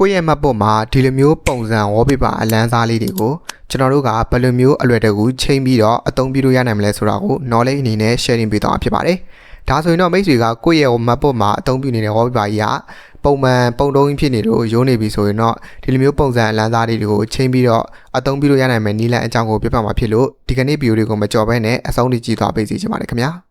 ကိုယ့်ရဲ့မှတ်ပုံမှာဒီလိုမျိုးပုံစံ wallpaper အလန်းစားလေးတွေကိုကျွန်တော်တို့ကဘယ်လိုမျိုးအလွယ်တကူချိန်ပြီးတော့အသုံးပြုလို့ရနိုင်မလဲဆိုတာကို knowledge အနေနဲ့ sharing ပေးသွားမှာဖြစ်ပါတယ်။ဒါဆိုရင်တော့မိတ်ဆွေကကိုယ့်ရဲ့မှတ်ပုံမှာအသုံးပြုနေတဲ့ wallpaper ကြီးကပုံမှန်ပုံတုံးကြီးဖြစ်နေလို့ရိုးနေပြီဆိုရင်တော့ဒီလိုမျိုးပုံစံအလန်းစားလေးတွေကိုချိန်ပြီးတော့အသုံးပြုလို့ရနိုင်မယ်နည်းလမ်းအကြောင်းကိုပြပြမှာဖြစ်လို့ဒီကနေ့ဗီဒီယိုလေးကိုမကြော်ဘဲနဲ့အဆုံးထိကြည့်သွားပေးစီချင်ပါတယ်ခင်ဗျာ။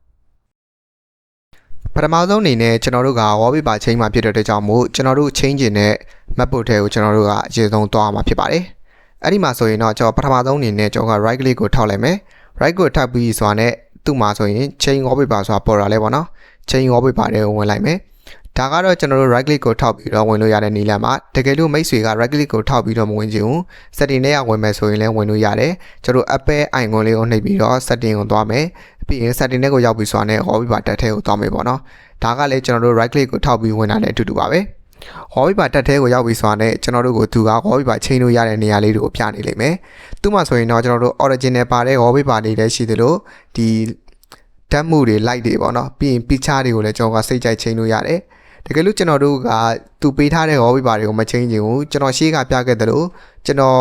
ပထမဆုံးအနေနဲ့ကျွန်တော်တို့က wallpaper change မှာဖြစ်တဲ့အတွက်ကြောင့်မို့ကျွန်တော်တို့ change ကျင်တဲ့ map ပုတ်ထဲကိုကျွန်တော်တို့ကအရေးဆုံးသွားမှာဖြစ်ပါတယ်။အဲ့ဒီမှာဆိုရင်တော့ကျွန်တော်ပထမဆုံးအနေနဲ့ကျွန်တော်က right click ကိုထောက်လိုက်မယ်။ right ကိုထောက်ပြီးဆိုတာနဲ့သူ့မှာဆိုရင် change wallpaper ဆိုတာပေါ်လာလဲပေါ့နော်။ change wallpaper တွေကိုဝင်လိုက်မယ်။ဒါကတော့ကျွန်တော်တို့ right click ကိုထောက်ပြီးတော့ဝင်လို့ရတဲ့နည်းလမ်းပါတကယ်လို့မိတ်ဆွေက right click ကိုထောက်ပြီးတော့မဝင်ချင်ဘူး setting ထဲကဝင်မယ်ဆိုရင်လည်းဝင်လို့ရတယ်ကျွန်တော်တို့ apple icon လေးကိုနှိပ်ပြီးတော့ setting ကိုသွားမယ် ပြီးရင် setting ထဲကိုရောက်ပြီးဆိုတာနဲ့ wallpaper တက်ထဲကိုသွားမယ်ပေါ့နော်ဒါကလည်းကျွန်တော်တို့ right click ကိုထောက်ပြီးဝင်တာနဲ့အတူတူပါပဲ wallpaper တက်ထဲကိုရောက်ပြီးဆိုတာနဲ့ကျွန်တော်တို့ကိုသူက wallpaper ချိန်လို့ရတဲ့နေရာလေးတွေကိုပြနေလိမ့်မယ်သူမှဆိုရင်တော့ကျွန်တော်တို့ original ပါတဲ့ wallpaper တွေလည်းရှိသလိုဒီဓာတ်မှုတွေ light တွေပေါ့နော်ပြီးရင် picture တွေကိုလည်းကျွန်တော်ကစိတ်ကြိုက်ချိန်လို့ရတယ် တကယ်လို့ကျွန်တော်တို့ကသူပေးထားတဲ့ wallpaper တွေကိုမချိန်ချင်ဘူးကျွန်တော်ရှေ့ကပြခဲ့တယ်လို့ကျွန်တော်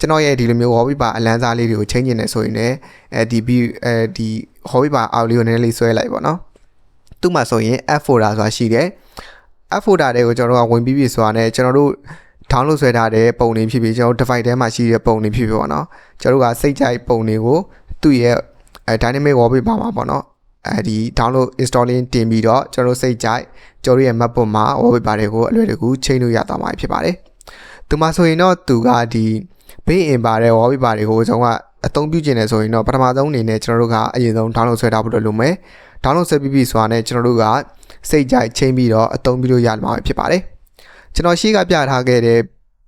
ကျွန်တော်ရဲ့ဒီလိုမျိုး wallpaper အလန်းစားလေးတွေကိုချိန်ချင်နေဆိုရင်လည်းအဲဒီအဲဒီ wallpaper အောက်လေးကိုနည်းနည်းလေးဆွဲလိုက်ပေါ့နော်သူ့မှာဆိုရင် F folder ဆိုတာရှိတယ် F folder တွေကိုကျွန်တော်တို့ကဝင်ပြီးပြီဆိုတာနဲ့ကျွန်တော်တို့ download ဆွဲထားတဲ့ပုံတွေဖြစ်ဖြစ်ကျွန်တော် device ထဲမှာရှိတဲ့ပုံတွေဖြစ်ဖြစ်ပေါ့နော်ကျွန်တော်တို့ကစိတ်ကြိုက်ပုံတွေကိုသူ့ရဲ့အဲ dynamic wallpaper မှာပေါ့နော် အဲဒီ download installing တင်ပြီးတော့ကျွန်တော်တို့စိတ်ကြိုက်ကျွန်တော်တို့ရဲ့ map ပေါ်မှာ wallpaper တွေကိုအလွယ်တကူချိန်လို့ရသွားမှာဖြစ်ပါတယ်။သူမှဆိုရင်တော့သူကဒီဘေးအင်ပါတဲ့ wallpaper တွေကိုကျွန်တော်ကအသုံးပြုခြင်းနဲ့ဆိုရင်တော့ပထမဆုံးအနေနဲ့ကျွန်တော်တို့ကအရင်ဆုံး download ဆွဲထားဖို့လုပ်မယ်။ download ဆွဲပြီးပြီဆိုတာနဲ့ကျွန်တော်တို့ကစိတ်ကြိုက်ချိန်ပြီးတော့အသုံးပြုလို့ရမှာဖြစ်ပါတယ်။ကျွန်တော်ရှေ့ကပြထားခဲ့တဲ့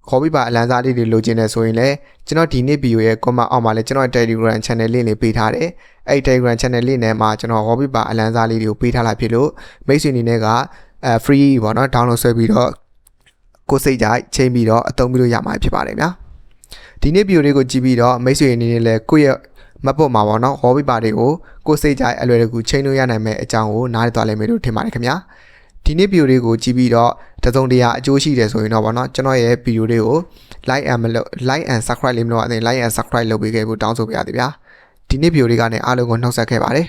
wallpaper အလန်းစားလေးတွေလိုချင်တယ်ဆိုရင်လည်းကျွန်တော်ဒီနေ့ဗီဒီယိုရဲ့ comment အောက်မှာလည်းကျွန်တော် Telegram channel link လေးပေးထားတယ်။အဲ့ဒီ Telegram channel link ထဲမှာကျွန်တော် wallpaper အလန်းစားလေးတွေကိုပေးထားလာဖြစ်လို့မိတ်ဆွေအနေနဲ့ကအဲ free ပေါ့နော် download ဆွဲပြီးတော့ကိုယ်စိတ်ကြိုက်ချိန်ပြီးတော့အသုံးပြုလို့ရမှာဖြစ်ပါတယ်ဗျာ။ဒီနေ့ဗီဒီယိုလေးကိုကြည့်ပြီးတော့မိတ်ဆွေအနေနဲ့လည်းကိုယ့်ရဲ့မတ်ပေါ်မှာပေါ့နော် wallpaper တွေကိုကိုယ်စိတ်ကြိုက်အလွယ်တကူချိန်လို့ရနိုင်မယ့်အကြောင်းကိုနားလည်သွားလိမ့်မယ်လို့ထင်ပါတယ်ခင်ဗျာ။ ဒီနေ့ဗီဒီယိုလေးကိုကြည့်ပြီးတော့တစုံတရာအကျိုးရှိတယ်ဆိုရင်တော့ဗောနော်ကျွန်တော်ရဲ့ဗီဒီယိုလေးကို like and မလုပ် like and subscribe လေးမလုပ်အရင် like and subscribe လုပ်ပေးခဲ့ဖို့တောင်းဆိုပါရစေဗျာဒီနေ့ဗီဒီယိုလေးကနေအားလုံးကိုနှုတ်ဆက်ခဲ့ပါတယ်